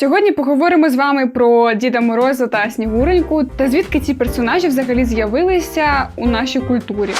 Сьогодні поговоримо з вами про Діда Мороза та Снігуреньку та звідки ці персонажі взагалі з'явилися у нашій культурі.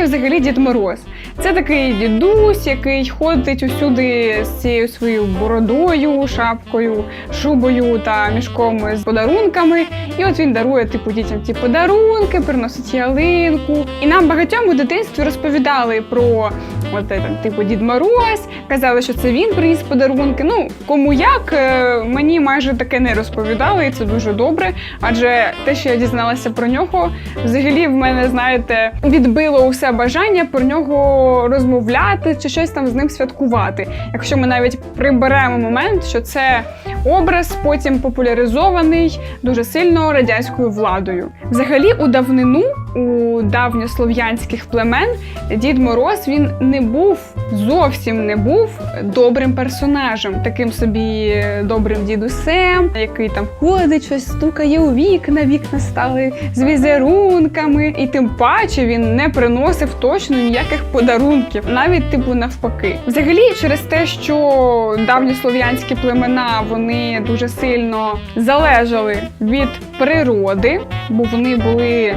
Хто взагалі Дід Мороз? Це такий дідусь, який ходить усюди з цією своєю бородою, шапкою, шубою та мішком з подарунками. І от він дарує типу дітям ці подарунки, приносить ялинку. І нам багатьом у дитинстві розповідали про от типу Дід Мороз, казали, що це він приніс подарунки. Ну кому як е, мені майже таке не розповідали, і це дуже добре. Адже те, що я дізналася про нього, взагалі в мене, знаєте, відбило усе бажання про нього розмовляти чи щось там з ним святкувати. Якщо ми навіть приберемо момент, що це образ потім популяризований дуже сильно радянською владою. Взагалі, у давнину у давньослов'янських племен Дід Мороз він не був зовсім не був добрим персонажем, таким собі добрим дідусем, який там ходить, щось стукає у вікна, вікна стали з візерунками, і тим паче він не приносив точно ніяких подарунків, навіть типу навпаки. Взагалі, через те, що давньослов'янські племена вони дуже сильно залежали від природи, бо вони були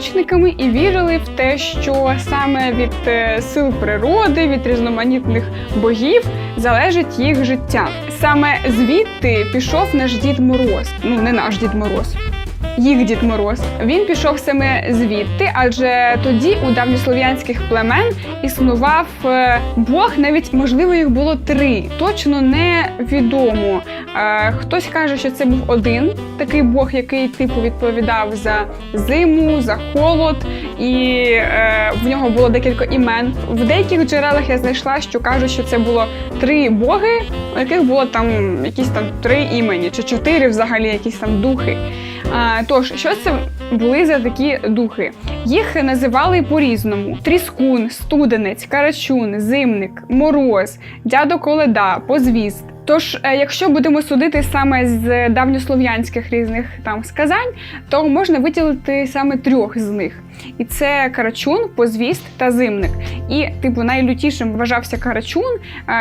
язичниками і вірили в те, що саме від е, сил природи, від різноманітних богів залежить їх життя. Саме звідти пішов наш Дід Мороз. Ну не наш Дід Мороз. Їх Дід Мороз. Він пішов саме звідти, адже тоді у давньослов'янських племен існував е, Бог, навіть можливо їх було три. Точно не відомо. Е, Хтось каже, що це був один такий Бог, який типу відповідав за зиму, за холод, і е, в нього було декілька імен. В деяких джерелах я знайшла, що кажуть, що це було три боги, у яких було там якісь там три імені, чи чотири взагалі якісь там духи. Тож, що це були за такі духи? Їх називали по-різному: тріскун, студенець, карачун, зимник, мороз, дядо Коледа, позвіст. Тож, е, якщо будемо судити саме з давньослов'янських різних там сказань, то можна виділити саме трьох з них. І це карачун, позвіст та зимник. І, типу, найлютішим вважався карачун.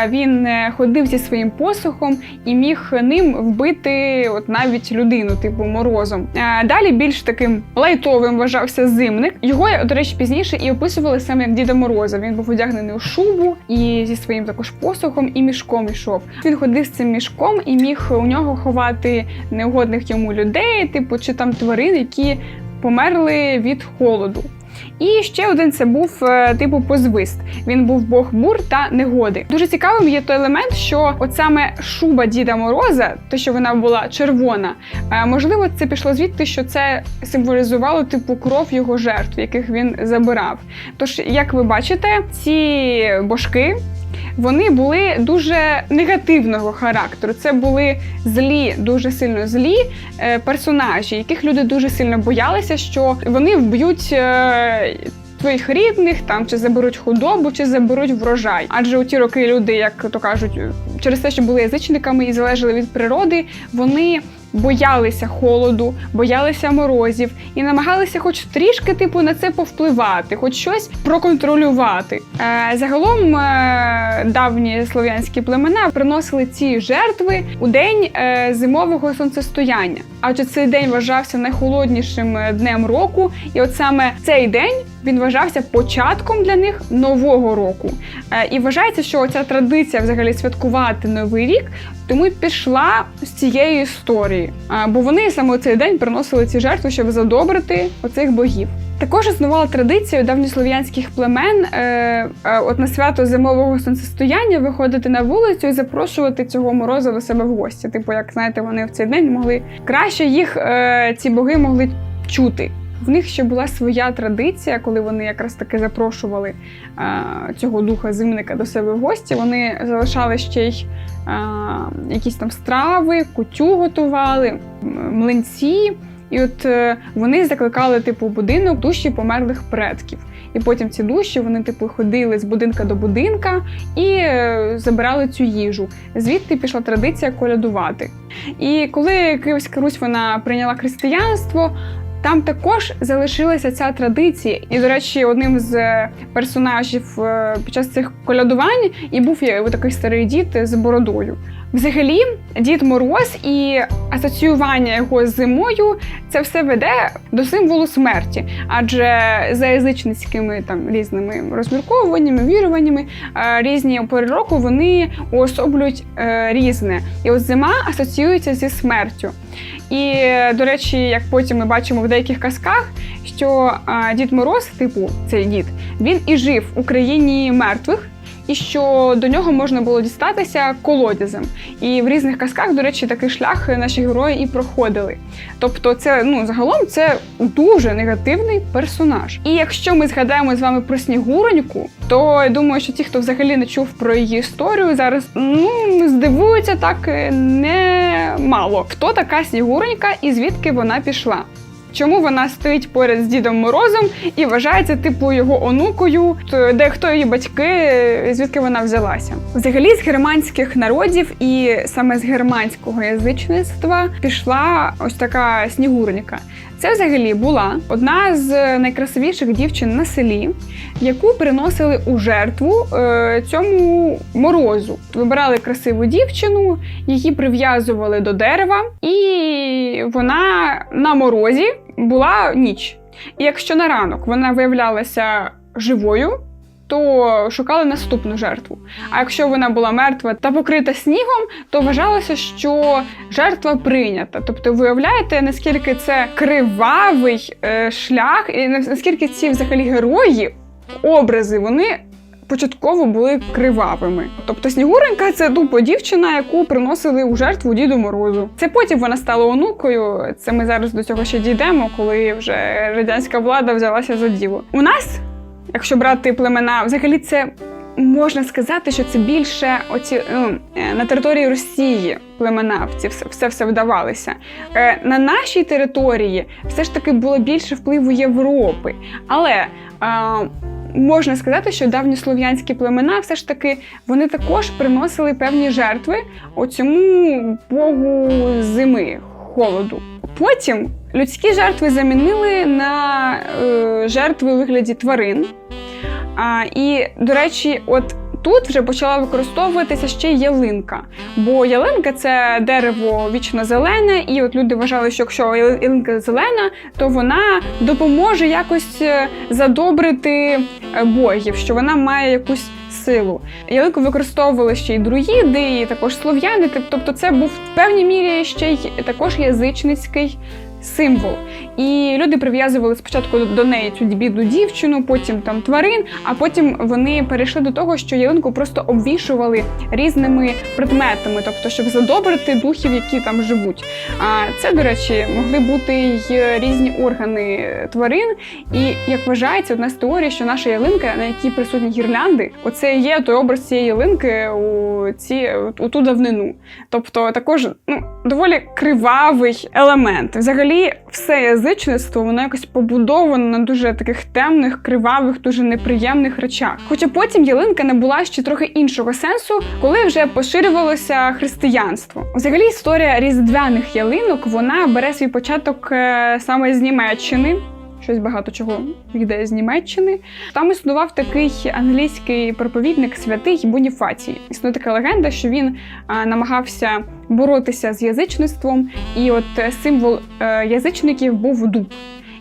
Він е, ходив зі своїм посохом і міг ним вбити от навіть людину, типу морозом. Далі більш таким лайтовим вважався зимник. Його, до речі, пізніше і описували саме як Діда Мороза. Він був одягнений у шубу і зі своїм також посохом і мішком йшов. Він ходив з цим мішком і міг у нього ховати неугодних йому людей, типу, чи там тварин, які померли від холоду. І ще один це був е, типу позвист. Він був бог бур та негоди. Дуже цікавим є той елемент, що от саме шуба Діда Мороза, те, що вона була червона, е, можливо, це пішло звідти, що це символізувало типу кров його жертв, яких він забирав. Тож, як ви бачите, ці божки. Вони були дуже негативного характеру. Це були злі, дуже сильно злі е, персонажі, яких люди дуже сильно боялися, що вони вб'ють. Е, Твоїх рідних там чи заберуть худобу, чи заберуть врожай. Адже у ті роки люди, як то кажуть, через те, що були язичниками і залежали від природи, вони боялися холоду, боялися морозів і намагалися, хоч трішки, типу, на це повпливати, хоч щось проконтролювати. Е, Загалом е, давні слов'янські племена приносили ці жертви у день е, зимового сонцестояння. Адже цей день вважався найхолоднішим днем року, і от саме цей день він вважався початком для них нового року. Е, І вважається, що ця традиція взагалі святкувати новий рік тому й пішла з цієї історії. А, Бо вони саме цей день приносили ці жертви, щоб задобрити оцих богів. Також існувала традиція у давньослов'янських племен е, е, от на свято зимового сонцестояння виходити на вулицю і запрошувати цього мороза до себе в гості. Типу, як знаєте, вони в цей день могли краще їх е, ці боги могли чути. В них ще була своя традиція, коли вони якраз таки запрошували е, цього духа зимника до себе в гості. Вони залишали ще й е, якісь там страви, кутю готували, млинці. І от е, вони закликали типу будинок душі померлих предків. І потім ці душі вони типу ходили з будинка до будинка і е, забирали цю їжу. Звідти пішла традиція колядувати. І коли Київська Русь вона прийняла християнство, там також залишилася ця традиція. І, до речі, одним з е, персонажів е, під час цих колядувань і був такий старий дід з бородою. Взагалі, Дід Мороз і асоціювання його з зимою це все веде до символу смерті, адже за язичницькими там різними розмірковуваннями, віруваннями, е, різні пори року вони уособлюють е, різне. І от зима асоціюється зі смертю. І, до речі, як потім ми бачимо в деяких казках, що Дід Мороз, типу цей дід, він і жив у країні мертвих. І що до нього можна було дістатися колодязем. І в різних казках, до речі, такий шлях наші герої і проходили. Тобто, це ну загалом це дуже негативний персонаж. І якщо ми згадаємо з вами про Снігуроньку, то я думаю, що ті, хто взагалі не чув про її історію, зараз ну здивуються так е, немало. Хто така Снігуронька і звідки вона пішла? Чому вона стоїть поряд з Дідом Морозом і вважається типу його онукою, де хто її батьки, звідки вона взялася? Взагалі з германських народів і саме з германського язичництва пішла ось така снігуренька. Це взагалі була одна з найкрасивіших дівчин на селі, яку приносили у жертву е, цьому морозу. Вибирали красиву дівчину, її прив'язували до дерева, і вона на морозі була ніч. І якщо на ранок вона виявлялася живою, то шукали наступну жертву. А якщо вона була мертва та покрита снігом, то вважалося, що жертва прийнята. Тобто, виявляєте, наскільки це кривавий е, шлях, і наскільки ці взагалі герої, образи, вони. Початково були кривавими. Тобто Снігуренька це тупо дівчина, яку приносили у жертву Діду Морозу. Це потім вона стала онукою. Це ми зараз до цього ще дійдемо, коли вже радянська влада взялася за діло. У нас якщо брати племена, взагалі це можна сказати, що це більше оці ну, е, на території Росії племена ці все все, все вдавалися. Е, на нашій території все ж таки було більше впливу Європи. Але можна сказати, що давньослов'янські племена все ж таки вони також приносили певні жертви оцьому богу зими, холоду. Потім людські жертви замінили на е, жертви у вигляді тварин. А, І, до речі, от тут вже почала використовуватися ще ялинка. Бо ялинка це дерево вічно зелене, і от люди вважали, що якщо ялинка зелена, то вона допоможе якось е, задобрити е, богів, що вона має якусь силу. Ялинку використовували ще й друїди, і також слов'яни. Тобто, це був в певній мірі ще й також язичницький символ. І люди прив'язували спочатку до неї цю бідну дівчину, потім там тварин, а потім вони перейшли до того, що ялинку просто обвішували різними предметами, тобто, щоб задобрити духів, які там живуть. А це, до речі, могли бути й різні органи тварин. І як вважається, одна з теорій, що наша ялинка, на якій присутні гірлянди, оце є той образ цієї ялинки у ці у ту давнину. Тобто, також ну доволі кривавий елемент. Взагалі, все язичництво, воно якось побудовано на дуже таких темних, кривавих, дуже неприємних речах. Хоча потім ялинка не була ще трохи іншого сенсу, коли вже поширювалося християнство. Взагалі, історія різдвяних ялинок вона бере свій початок е, саме з Німеччини. Щось багато чого йде з Німеччини. Там існував такий англійський проповідник святий Боніфацій. Існує така легенда, що він а, намагався боротися з язичництвом, і от символ а, язичників був дуб.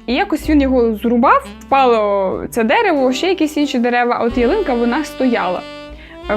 І якось він його зрубав, впало це дерево, ще якісь інші дерева, а от ялинка вона стояла,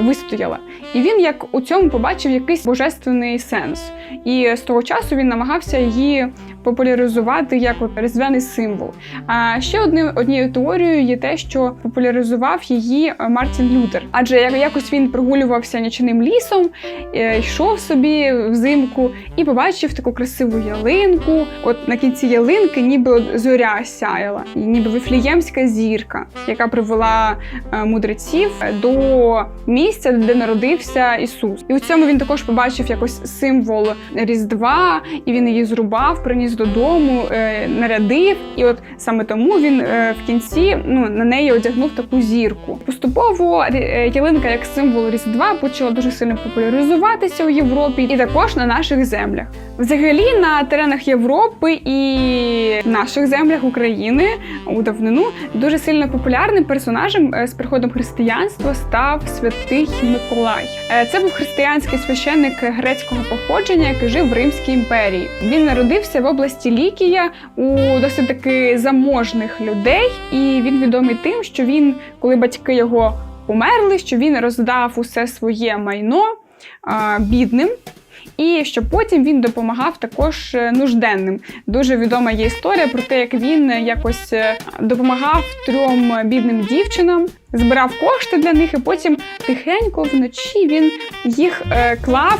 вистояла. І він як у цьому побачив якийсь божественний сенс. І з того часу він намагався її популяризувати як різдвяний символ. А ще одним однією теорією є те, що популяризував її е, Мартін Лютер, адже якось він прогулювався нічним лісом, е, йшов собі взимку і побачив таку красиву ялинку. От на кінці ялинки, ніби зоря сяяла, ніби вифліємська зірка, яка привела е, мудреців до місця, де народився Ісус. І у цьому він також побачив якось символ Різдва, і він її зрубав, приніс додому, е, нарядив. І от саме тому він е, в кінці ну, на неї одягнув таку зірку. Поступово е, ялинка як символ Різдва почала дуже сильно популяризуватися у Європі і також на наших землях. Взагалі на теренах Європи і наших землях України у давнину дуже сильно популярним персонажем з приходом християнства став святий Миколай. Е, Це був християнський священник грецького походження, який жив в Римській імперії. Він народився в області Лікія у досить таки заможних людей, і він відомий тим, що він, коли батьки його померли, що він роздав усе своє майно бідним. І що потім він допомагав також е, нужденним. Дуже відома є історія про те, як він е, якось е, допомагав трьом бідним дівчинам, збирав кошти для них, і потім тихенько вночі він їх клав.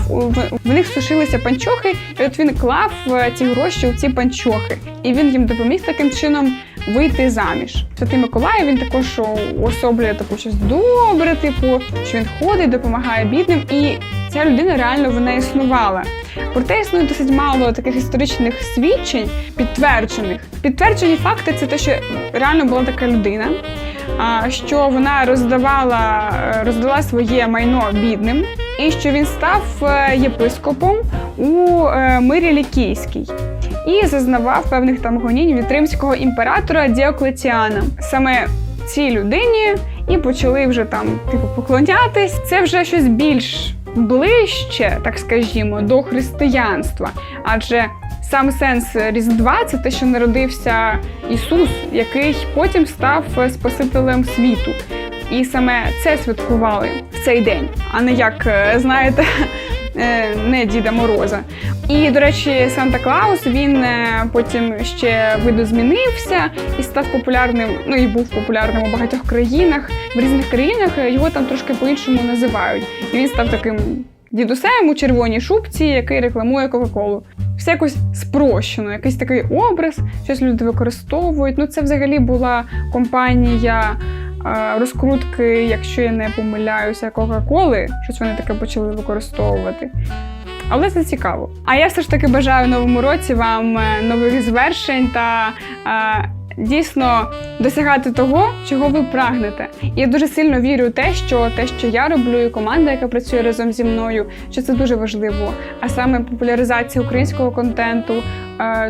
В, них сушилися панчохи, і от він клав ці гроші у ці панчохи. І він їм допоміг таким чином вийти заміж. Святий Миколай він також уособлює таку щось добре, типу, що він ходить, допомагає бідним, і ця людина реально вона існувала. Проте існує досить мало таких історичних свідчень, підтверджених. Підтверджені факти це те, що реально була така людина, що вона роздавала, е, роздала своє майно бідним, і що він став е, єпископом у е, мирі Лікійській і зазнавав певних там гонінь від римського імператора Діоклетіана. Саме цій людині і почали вже там типу поклонятись. Це вже щось більш ближче, так скажімо, до християнства. Адже сам сенс Різдва це те, що народився Ісус, який потім став Спасителем світу. І саме це святкували в цей день, а не як е, знаєте, не Діда Мороза. І, до речі, Санта Клаус він е, потім ще видозмінився і став популярним. Ну і був популярним у багатьох країнах. В різних країнах його там трошки по-іншому називають. І він став таким дідусем у червоній шубці, який рекламує Кока-Колу. Все якось спрощено, якийсь такий образ, щось люди використовують. Ну, це взагалі була компанія е, розкрутки, якщо я не помиляюся, Кока-Коли. Щось вони таке почали використовувати. Але це цікаво. А я все ж таки бажаю новому році вам е, нових звершень та е, дійсно досягати того, чого ви прагнете. І я дуже сильно вірю в те, що те, що я роблю, і команда, яка працює разом зі мною, що це дуже важливо. А саме популяризація українського контенту,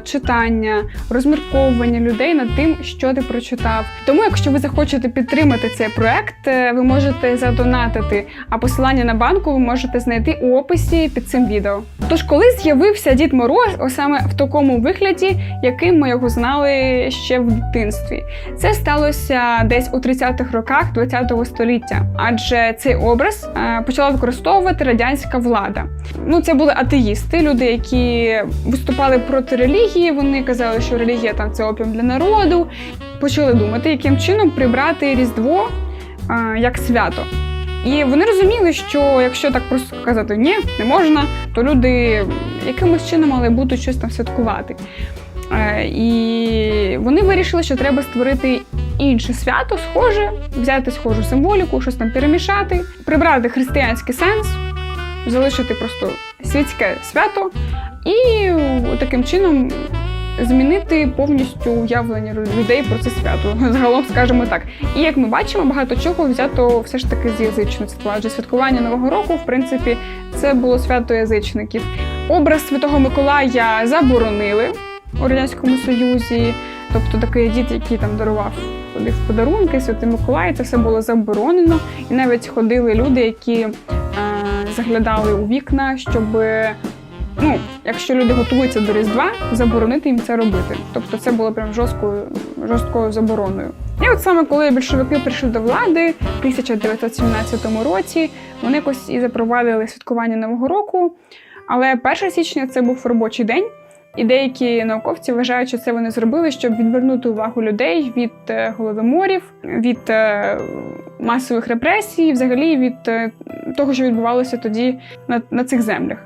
читання, розмірковування людей над тим, що ти прочитав. Тому, якщо ви захочете підтримати цей проект, е, ви можете задонатити. А посилання на банку ви можете знайти у описі під цим відео. Тож, коли з'явився Дід Мороз, саме в такому вигляді, яким ми його знали ще в дитинстві, це сталося десь у 30-х роках ХХ століття, адже цей образ е, почала використовувати радянська влада. Ну, це були атеїсти, люди, які виступали проти релігії. Вони казали, що релігія там це опіум для народу. Почали думати, яким чином прибрати Різдво е, як свято. І вони розуміли, що якщо так просто казати ні, не можна, то люди якимось чином мали будуть щось там святкувати. Е, І вони вирішили, що треба створити інше свято, схоже, взяти схожу символіку, щось там перемішати, прибрати християнський сенс, залишити просто світське свято і таким чином змінити повністю уявлення людей про це свято. Загалом скажемо так. І як ми бачимо, багато чого взято все ж таки з язичництва. Адже святкування Нового року, в принципі, це було свято язичників. Образ Святого Миколая заборонили у Радянському Союзі, тобто такий дід, який там дарував ходив подарунки, Святий Миколай, це все було заборонено. І навіть ходили люди, які е, заглядали у вікна, щоб ну, якщо люди готуються до Різдва, заборонити їм це робити. Тобто це було прям жорсткою, жорсткою забороною. І от саме коли більшовики прийшли до влади в 1917 році, вони якось і запровадили святкування Нового року. Але 1 січня це був робочий день. І деякі науковці вважають, що це вони зробили, щоб відвернути увагу людей від е, голодоморів, від е, масових репресій, взагалі від е, того, що відбувалося тоді на, на цих землях.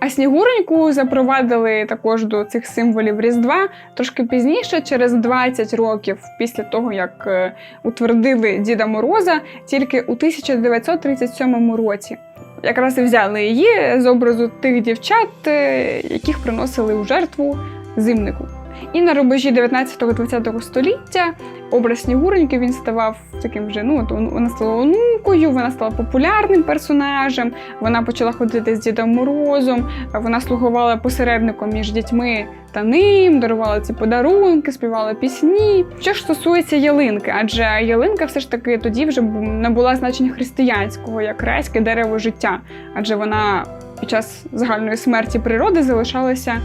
А снігуреньку запровадили також до цих символів Різдва трошки пізніше, через 20 років після того, як е, утвердили Діда Мороза, тільки у 1937 році. Якраз і взяли її з образу тих дівчат, е, яких приносили у жертву зимнику. І на рубежі 19-20 століття образ Снігуреньки він ставав таким вже. Ну вона стала онукою, вона стала популярним персонажем. Вона почала ходити з Дідом Морозом. Вона слугувала посередником між дітьми та ним, дарувала ці подарунки, співала пісні. Що ж стосується ялинки, адже ялинка все ж таки тоді вже бу- набула значення християнського, як райське дерево життя, адже вона під час загальної смерті природи залишалася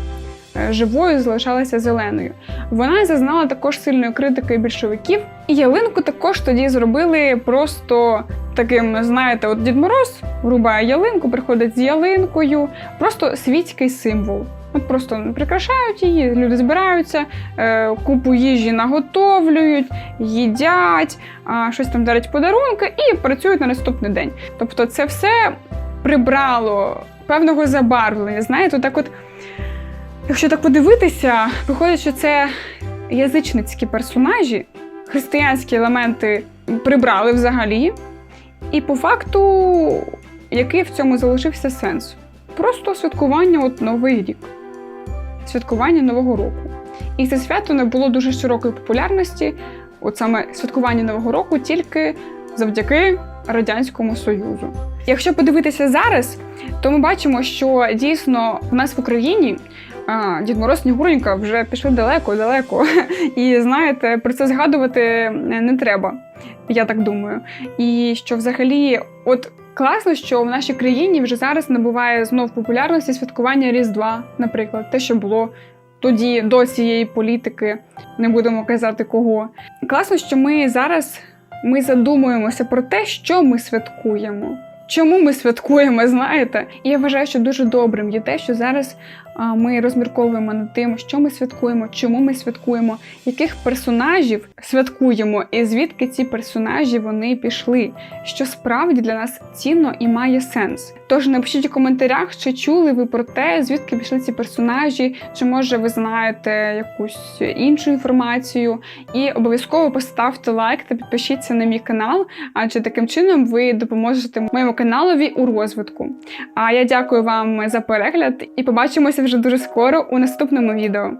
живою, залишалася зеленою. Вона зазнала також сильної критики більшовиків, і ялинку також тоді зробили просто таким, знаєте, от Дід Мороз рубає ялинку, приходить з ялинкою, просто світський символ. От просто прикрашають її, люди збираються, е, купу їжі наготовлюють, їдять, щось там дарять подарунки і працюють на наступний день. Тобто, це все прибрало певного забарвлення. Знаєте, так от, якщо так подивитися, виходить, що це язичницькі персонажі, християнські елементи прибрали взагалі. І по факту, який в цьому залишився сенс? Просто святкування от Новий рік, святкування Нового року. І це свято не було дуже широкої популярності, от саме святкування Нового року, тільки завдяки Радянському Союзу. Якщо подивитися зараз, то ми бачимо, що дійсно в нас в Україні а, Дід Мороз Снігуренька вже пішли далеко-далеко. І знаєте, про це згадувати не треба, я так думаю. І що взагалі, от класно, що в нашій країні вже зараз набуває знов популярності святкування Різдва, наприклад, те, що було тоді до цієї політики, не будемо казати кого. Класно, що ми зараз ми задумуємося про те, що ми святкуємо. Чому ми святкуємо, знаєте? І я вважаю, що дуже добрим є те, що зараз ми розмірковуємо над тим, що ми святкуємо, чому ми святкуємо, яких персонажів святкуємо, і звідки ці персонажі вони пішли, що справді для нас цінно і має сенс. Тож напишіть у коментарях, чи чули ви про те, звідки пішли ці персонажі, чи може ви знаєте якусь іншу інформацію. І обов'язково поставте лайк та підпишіться на мій канал, адже таким чином ви допоможете моєму каналові у розвитку. А я дякую вам за перегляд і побачимося вже дуже скоро у наступному відео.